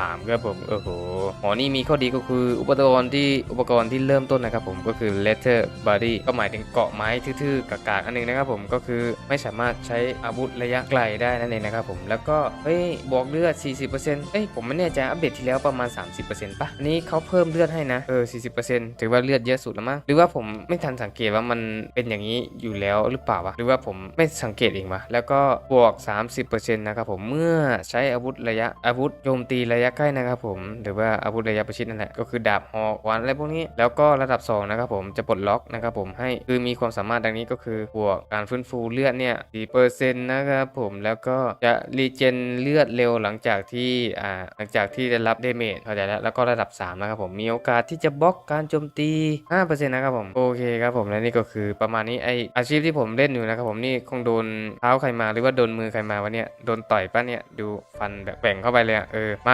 3ครับผมโอ้โหหอนี่มีข้อดีก็คืออุปกรณ์ที่อุปกรณ์ที่เริ่มต้นนะครับผมก็คือ letter body ก็หมายถึงเกาะไม้ทื่อๆกากๆอันหนึงนะครับผมก็คือไม่สามารถใช้อาวุธระยะไกลได้นั่นเองนะครับผมแล้วก็เฮ้ยบอกเลือด 40%เอ้ยผมไม่แน่ใจอัปเดตที่แล้วประมาณ 30%ป่ะอันนี้เขาเพิ่มเลือดให้นะเออ 40%ถือว่าเลือดเยอะสุดแล้วมั้งหรือว่าผมไม่ทันสังเกตว่ามันเป็นอย่างนี้อยู่แล้วหรือเปล่าวะหรือว่าผมไม่สังเกตเองวะแล้วก็บวก 30%นะครับผมเมื่อใช้อาวุธระยะอาวุธโจมตีระยะใกล้นะครับผมหรือว่าอาวุธระยะประชิดนั่นแหละก็คือดาบหอกวานอะไรพวกนี้ แล้วก็ระดับ2นะครับผมจะปลดล็อกนะครับผมให้คือมีความสามารถดังนี้ก็คือบวกการฟื้นฟูเลือดเนี่ย4%นต์นะครับผมแล้วก็จะรีเจนเลือดเร็วหลังจากที่อ่าหลังจากที่ได้รับเดเมจเข้าใจแล้วแล้วก็ระดับ 3 นะครับผมมีโอกาสที่จะบล็อกการโจมตี5%นะครับผมโอเคครับผมและนี่ก็คือประมาณนี้ไออาชีพที่ผมเล่นอยู่นะครับผมนี่คงโดนเท้าใครมาหรือว่าโดนมือใครมาวะเนี่ยโดนต่อยป้ะเนี่ยดูฟันแบบแบ่งเข้าไปเลยอะเออมา